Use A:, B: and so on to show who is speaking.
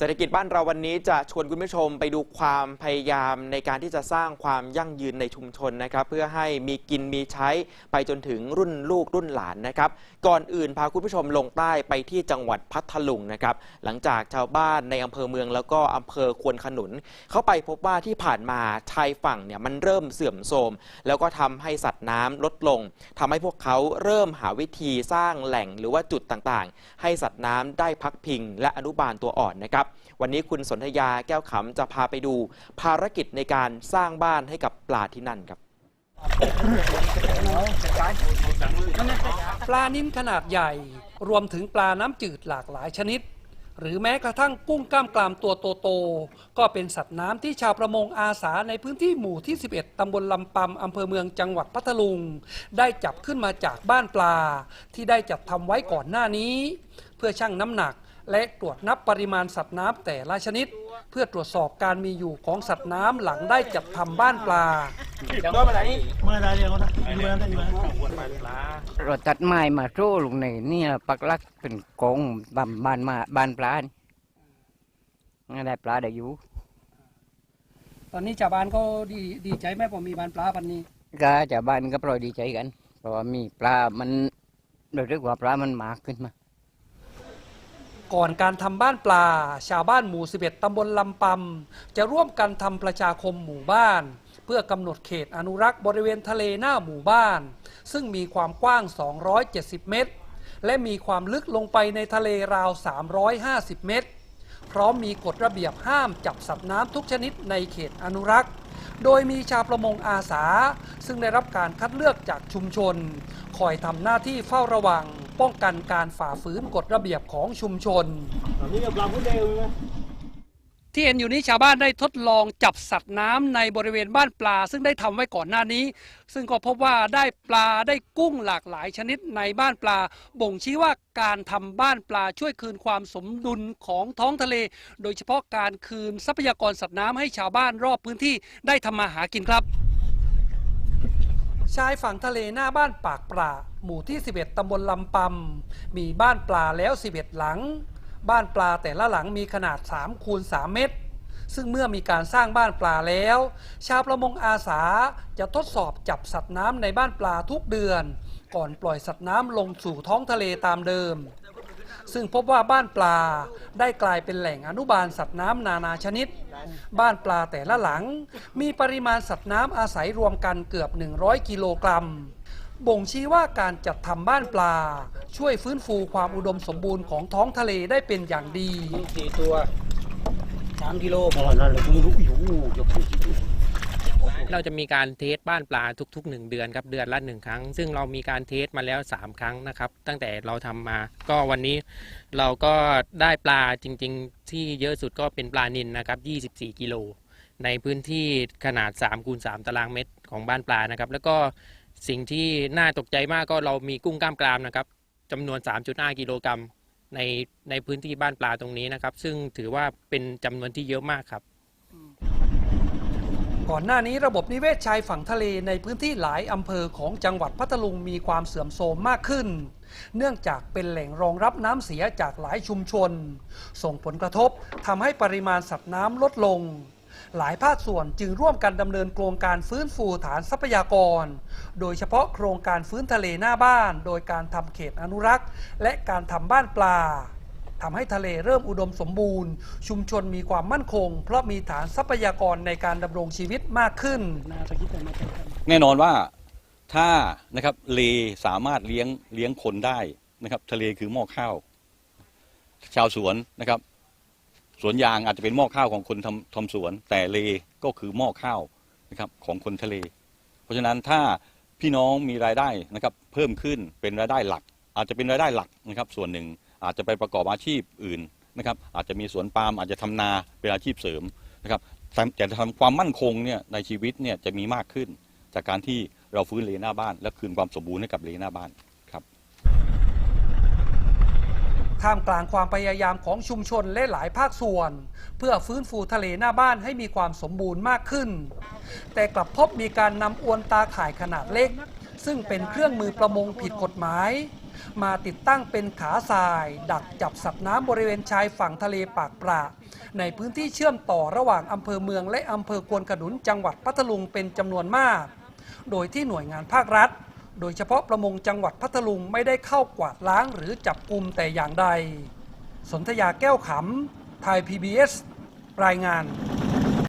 A: เศรษฐกิจบ้านเราวันนี้จะชวนคุณผู้ชมไปดูความพยายามในการที่จะสร้างความยั่งยืนในชุมชนนะครับ เพื่อให้มีกินมีใช้ไปจนถึงรุ่นลูกรุ่นหลานนะครับ ก่อนอื่นพาคุณผู้ชมลงใต้ไปที่จังหวัดพัทลุงนะครับ หลังจากชาวบ้านในอำเภอเมืองแล้วก็อำเภอควนขนุน เขาไปพบว่าที่ผ่านมาชายฝั่งเนี่ยมันเริ่มเสื่อมโทรมแล้วก็ทำให้สัตว์น้ำลดลงทำให้พวกเขาเริ่มหาวิธีสร้างแหล่งหรือว่าจุดต่างๆ ให้สัตว์น้ำได้พักพิง และอนุบาลตัวอ่อนนะครับวันนี้คุณสนธยาแก้วขำจะพาไปดู ภารกิจในการสร้างบ้านให้กับปลาที่นั่นครับ
B: ปลานิ้นขนาดใหญ่ รวมถึงปลาน้ำจืดหลากหลายชนิด หรือแม้กระทั่งกุ้งกล้ามกรามตัวโตๆก็เป็นสัตว์น้ำที่ชาวประมงอาสาในพื้นที่หมู่ที่ 11 ตำบลลำปำอำเภอเมืองจังหวัดพัทลุง ได้จับขึ้นมาจากบ้านปลา ที่ได้จัดทำไว้ก่อนหน้านี้ เพื่อชั่งน้ำหนัก และตรวจนับปริมาณสัตว์น้ำแต่ละชนิด เพื่อตรวจสอบการมีอยู่ของสัตว์น้ำหลังได้จัดทำบ้านปลา
C: เมื่อไรเดียวนะอยู่นั้นได้อยู่นั้น
D: เราตัดไม้มาโซ่ลงในนี่ล่ะปักหลักเป็นกองบานบานมาบานปลานี่งั้นได้ปลาได้อยู่
B: ตอนนี้ชาวบ้านก็ดีดีใจไหมพอมีบ้านปลาปันนี้
D: ก็ชาวบ้านก็ปล่อยดีใจกัน เพราะว่ามีปลามันเราเรียกว่าปลามันมากขึ้นมา
B: ก่อนการทำบ้านปลา ชาวบ้านหมู่ 11 ตำบลลำปำจะร่วมกันทำประชาคมหมู่บ้าน เพื่อกำหนดเขตอนุรักษ์บริเวณทะเลหน้าหมู่บ้าน ซึ่งมีความกว้าง 270 เมตร และมีความลึกลงไปในทะเลราว 350 เมตร พร้อมมีกฎระเบียบห้ามจับสัตว์น้ำทุกชนิดในเขตอนุรักษ์ โดยมีชาวประมงอาสา ซึ่งได้รับการคัดเลือกจากชุมชน คอยทำหน้าที่เฝ้าระวัง ป้องกันการฝ่าฝืนกฎระเบียบของชุมชน
C: นี่กับเราพูดเดียวนะ
B: ที่เห็นอยู่นี้ชาวบ้านได้ทดลองจับสัตว์น้ำในบริเวณบ้านปลา ซึ่งได้ทำไว้ก่อนหน้านี้ ซึ่งก็พบว่าได้ปลาได้กุ้งหลากหลายชนิดในบ้านปลา บ่งชี้ว่าการทำบ้านปลาช่วยคืนความสมดุลของท้องทะเล โดยเฉพาะการคืนทรัพยากรสัตว์น้ำให้ชาวบ้านรอบพื้นที่ได้ทำมาหากินครับ ชายฝั่งทะเลหน้าบ้านปากปลาหมู่ที่ 11 ตำบลลำปำมีบ้านปลาแล้ว 11 หลัง บ้านปลาแต่ละหลังมีขนาด3คูณ3เมตร ซึ่งเมื่อมีการสร้างบ้านปลาแล้ว ชาวประมงอาสาจะทดสอบจับสัตว์น้ำในบ้านปลาทุกเดือน ก่อนปล่อยสัตว์น้ำลงสู่ท้องทะเลตามเดิม ซึ่งพบว่าบ้านปลาได้กลายเป็นแหล่งอนุบาลสัตว์น้ำนานาชนิด บ้านปลาแต่ละหลัง มีปริมาณสัตว์น้ำอาศัยรวมกันเกือบ 100 กิโลกรัมบ่งชี้ว่าการจัดทำบ้านปลา ช่วยฟื้นฟูความอุดมสมบูรณ์ของท้องทะเลได้เป็นอย่างดี
C: สี่ตัวสามกิโลพอนั่นเลยคุณรู้อยู่ยกขึ้น
E: เราจะมีการเทสบ้านปลาทุก ๆ 1 เดือนครับเดือนละ1ครั้ง ซึ่งเรามีการเทสมาแล้ว 3 ครั้งนะครับ ตั้งแต่เราทำมา ก็วันนี้เราก็ได้ปลาจริง ๆ ที่เยอะสุดก็เป็นปลานิลนะครับ24 กิโลในพื้นที่ขนาด3คูณ3ตารางเมตรของบ้านปลานะครับ แล้วก็สิ่งที่น่าตกใจมากก็เรามีกุ้งกล้ามกรามนะครับจำนวน 3.5 กิโลกรัมในในพื้นที่บ้านปลาตรงนี้นะครับ ซึ่งถือว่าเป็นจำนวนที่เยอะมากครับ
B: ก่อนหน้านี้ระบบนิเวศชายฝั่งทะเลในพื้นที่หลายอำเภอของจังหวัดพัทลุงมีความเสื่อมโทรมมากขึ้น เนื่องจากเป็นแหล่งรองรับน้ำเสียจากหลายชุมชน ส่งผลกระทบทำให้ปริมาณสัตว์น้ำลดลง หลายภาคส่วนจึงร่วมกันดำเนินโครงการฟื้นฟูฐานทรัพยากร โดยเฉพาะโครงการฟื้นทะเลหน้าบ้าน โดยการทำเขตอนุรักษ์ และการทำบ้านปลา ทำให้ทะเลเริ่มอุดมสมบูรณ์ ชุมชนมีความมั่นคง เพราะมีฐานทรัพยากรในการดำรงชีวิตมากขึ้น
F: แน่นอนว่าถ้านะครับเลสามารถเลี้ยงเลี้ยงคนได้นะครับทะเลคือหม้อข้าว ชาวสวนนะครับ สวนยางอาจจะเป็นหม้อข้าวของคนทำทำสวน แต่เลก็คือหม้อข้าวนะครับของคนทะเล เพราะฉะนั้นถ้าพี่น้องมีรายได้นะครับเพิ่มขึ้นเป็นรายได้หลัก อาจจะเป็นรายได้หลักนะครับส่วนหนึ่ง อาจจะไปประกอบอาชีพอื่นนะครับอาจจะมีสวนปาล์มอาจจะทำนาเป็นอาชีพเสริมนะครับแต่แต่ทำความมั่นคงเนี่ยในชีวิตเนี่ยจะมีมากขึ้น จากการที่เราฟื้นเลหน้าบ้าน และคืนความสมบูรณ์ให้กับเลหน้าบ้านครับ
B: ท่ามกลางความพยายามของชุมชนและหลายภาคส่วน เพื่อฟื้นฟูทะเลหน้าบ้านให้มีความสมบูรณ์มากขึ้น แต่กลับพบมีการนำอวนตาข่ายขนาดเล็ก ซึ่งเป็นเครื่องมือประมงผิดกฎหมาย มาติดตั้งเป็นขาทราย ดักจับสัตว์น้ำบริเวณชายฝั่งทะเลปากปราในพื้นที่เชื่อมต่อระหว่างอำเภอเมืองและอำเภอควนขนุนจังหวัดพัทลุงเป็นจำนวนมาก โดยที่หน่วยงานภาครัฐ โดยเฉพาะประมงจังหวัดพัทลุงไม่ได้เข้ากวาดล้างหรือจับกลุ่มแต่อย่างใด สนธยาแก้วขำไทย PBS รายงาน